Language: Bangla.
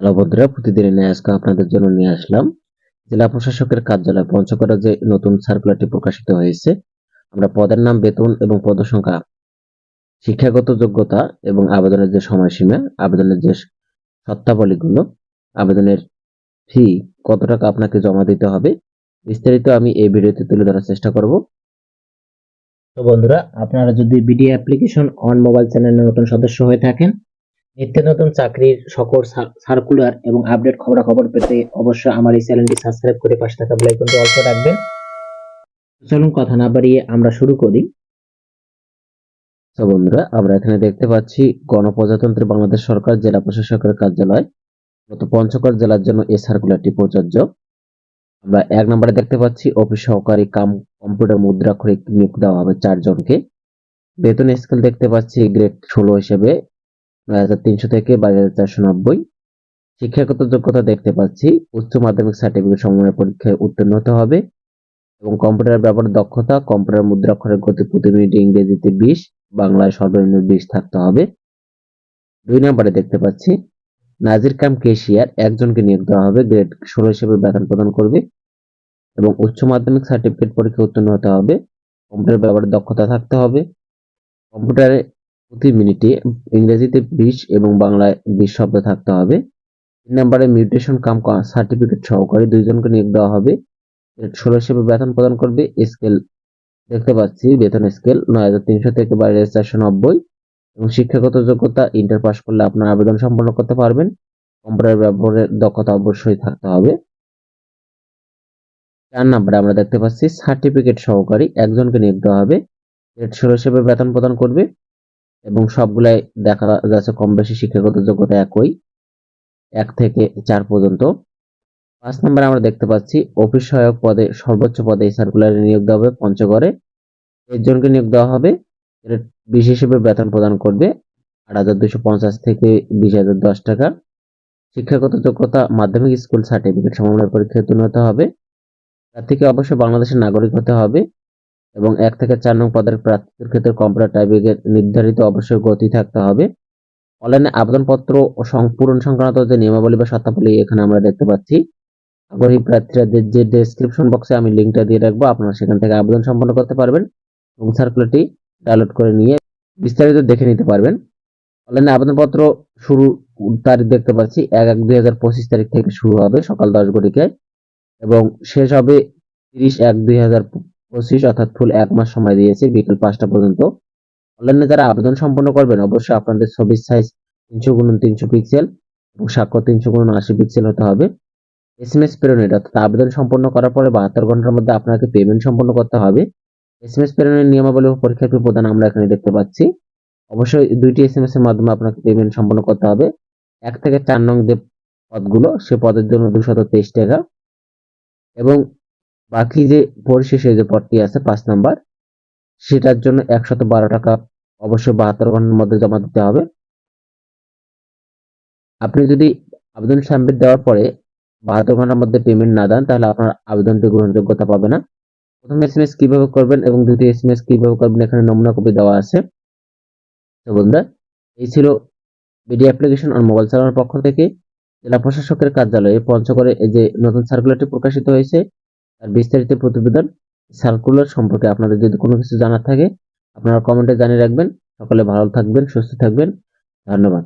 হ্যালো বন্ধুরা, প্রতিদিনের ন্যায় আজকে আপনাদের জন্য নিয়ে আসলাম। জেলা প্রশাসকের কার্যালয় পঞ্চগড়ে যে নতুন সার্কুলারটি প্রকাশিত হয়েছে, আমরা পদের নাম, বেতন এবং পদসংখ্যা, শিক্ষাগত যোগ্যতা এবং আবেদনের যে সময়সীমা, আবেদনের যে শর্তাবলীগুলো, আবেদনের ফি কত টাকা আপনাকে জমা দিতে হবে, বিস্তারিত আমি এই ভিডিওতে তুলে ধরার চেষ্টা করব। তো বন্ধুরা, আপনারা যদি বিডি অ্যাপ্লিকেশন অন মোবাইল চ্যানেলের নতুন সদস্য হয়ে থাকেন নিত্য নতুন চাকরির সকল সার্কুলার এবং আপডেট খবরাখবর পেতে অবশ্যই আমার এই চ্যানেলটি সাবস্ক্রাইব করে পাশে থাকা বেল আইকনটি অল করে রাখবেন। চলুন কথা না বাড়িয়ে আমরা শুরু করি। বন্ধুরা, আমরা এখানে দেখতে পাচ্ছি গণপ্রজাতন্ত্রী বাংলাদেশ সরকার জেলা প্রশাসকের কার্যালয়, গত পঞ্চগড় জেলার জন্য এই সার্কুলারটি প্রযোজ্য। আমরা এক নম্বরে দেখতে পাচ্ছি অফিস সহকারী কাম, কম্পিউটার মুদ্রাক্ষরিক নিয়োগ দেওয়া হবে চারজনকে। বেতন স্কেল দেখতে পাচ্ছি গ্রেড ষোলো হিসেবে। নয় হাজার তিনশো থেকে বাইশ হাজার চারশো নব্বই। শিক্ষাগত যোগ্যতা দেখতে পাচ্ছি, উচ্চ মাধ্যমিক সার্টিফিকেট সমন্বয় পরীক্ষায় উত্তীর্ণ হতে হবে এবং কম্পিউটার ব্যবহারের দক্ষতা, কম্পিউটার মুদ্রাক্ষরের গতি প্রতি মিনিটে ইংরেজিতে বিশ, বাংলায় সর্বনিম্ন বিশ থাকতে হবে। দুই নম্বরে দেখতে পাচ্ছি, নাজির কাম কেশিয়ার একজনকে নিয়োগ দেওয়া হবে, গ্রেড ষোলো হিসেবে বেতন প্রদান করবে এবং উচ্চ মাধ্যমিক সার্টিফিকেট পরীক্ষা উত্তীর্ণ হতে হবে। কম্পিউটার ব্যবহারের দক্ষতা থাকতে হবে। কম্পিউটারে প্রতি মিনিটে ইংরেজিতে বিশ এবং বাংলায় বিশ শব্দ থাকতে হবে। তিন নম্বরে মিউটেশন কাম সার্টিফিকেট সহকারী দুইজনকে নিয়োগ দেওয়া হবে। ষোলো হিসেবে বেতন প্রদান করবে। স্কেল, দেখতে পাচ্ছি বেতন স্কেল নয় হাজার তিনশো থেকে বাইরে চারশো নব্বই এবং শিক্ষাগত যোগ্যতা ইন্টার পাস করলে আপনার আবেদন সম্পন্ন করতে পারবেন। কম্পিউটার ব্যবহারের দক্ষতা অবশ্যই থাকতে হবে। চার নম্বরে আমরা দেখতে পাচ্ছি সার্টিফিকেট সহকারী একজনকে নিয়োগ দেওয়া হবে। ষোলো হিসেবে বেতন প্রদান করবে। এবং সবগুলাই দেখা যাচ্ছে কম বেশি শিক্ষাগত যোগ্যতা একই, এক থেকে চার পর্যন্ত। পাঁচ নম্বরে আমরা দেখতে পাচ্ছি, অফিস সহায়ক পদে, সর্বোচ্চ পদে এই সার্কুলারে নিয়োগ দেওয়া হবে পঞ্চগড়ে। একজনকে নিয়োগ দেওয়া হবে বিশ হিসেবে বেতন প্রদান করবে আট হাজার দুশো পঞ্চাশ থেকে বিশ হাজার দশ টাকা। শিক্ষাগত যোগ্যতা, মাধ্যমিক স্কুল সার্টিফিকেট সমন্বয় পরীক্ষায় উত্তীর্ণ হতে হবে। তার থেকে অবশ্যই বাংলাদেশের নাগরিক হতে হবে। এবং এক থেকে চার নং পদের প্রার্থীদের ক্ষেত্রে কম্পিউটার টাইপিংয়ের নির্ধারিত অবশ্যই গতি থাকতে হবে। অনলাইনে আবেদনপত্র ও পূরণ সংক্রান্ত যে নিয়মাবলী বা শর্তাবলী এখানে আমরা দেখতে পাচ্ছি, আগ্রহী প্রার্থীরা যে ডেসক্রিপশন বক্সে আমি লিঙ্কটা দিয়ে রাখব, আপনারা সেখান থেকে আবেদন সম্পন্ন করতে পারবেন এবং সার্কুলারটি ডাউনলোড করে নিয়ে বিস্তারিত দেখে নিতে পারবেন। অনলাইনে আবেদনপত্র শুরু তারিখ দেখতে পাচ্ছি, এক এক দুই হাজার পঁচিশ তারিখ থেকে শুরু হবে, সকাল দশ ঘটিকায় এবং শেষ হবে তিরিশ এক দুই হাজার পঁচিশ অর্থাৎ ফুল এক মাস সময় দিয়েছে, বিকেল পাঁচটা পর্যন্ত। অনলাইনে যারা আবেদন সম্পন্ন করবেন, অবশ্যই আপনাদের ছবির সাইজ তিনশো গুণ তিনশো পিক্সেল এবং স্বাক্ষর তিনশো গুণ আশি পিক্সেল হতে হবে। এস এম এস প্রেরণের, অর্থাৎ আবেদন সম্পন্ন করার পরে বাহাত্তর ঘণ্টার মধ্যে আপনাকে পেমেন্ট সম্পন্ন করতে হবে। এস এম এস প্রেরণের নিয়মাবলী ও পরীক্ষা প্রদান আমরা এখানে দেখতে পাচ্ছি। অবশ্যই দুইটি এস এম এস এর মাধ্যমে আপনাকে পেমেন্ট সম্পন্ন করতে হবে। এক থেকে চার নং যে পদগুলো, সে পদের জন্য দুশত তেইশ টাকা। এবং বাকি যে পরিশেষে যে পদটি আছে, পাঁচ নাম্বার, সেটার জন্য একশত বারো টাকা অবশ্যই বাহাত্তর ঘণ্টার মধ্যে জমা দিতে হবে। আপনি যদি আবেদন সাবমিট দেওয়ার পরে বাহাত্তর ঘণ্টার মধ্যে পেমেন্ট না দেন, তাহলে আপনার আবেদনটি গ্রহণযোগ্যতা পাবে না। প্রথম এস এম এস কীভাবে করবেন এবং দ্বিতীয় এস এম এস কীভাবে করবেন, এখানে নমুনা কপি দেওয়া আছে। তো বন্ধুরা, এই ছিল বিডি অ্যাপ্লিকেশন অন মোবাইল চালানোর পক্ষ থেকে। জেলা প্রশাসকের কার্যালয়ে পঞ্চগড়ে এই যে নতুন সার্কুলারটি প্রকাশিত হয়েছে তার বিস্তারিত প্রতিবেদন সার্কুলার সম্পর্কে আপনাদের যদি কোনো কিছু জানার থাকে, আপনারা কমেন্টে জানিয়ে রাখবেন। সকলে ভালো থাকবেন, সুস্থ থাকবেন। ধন্যবাদ।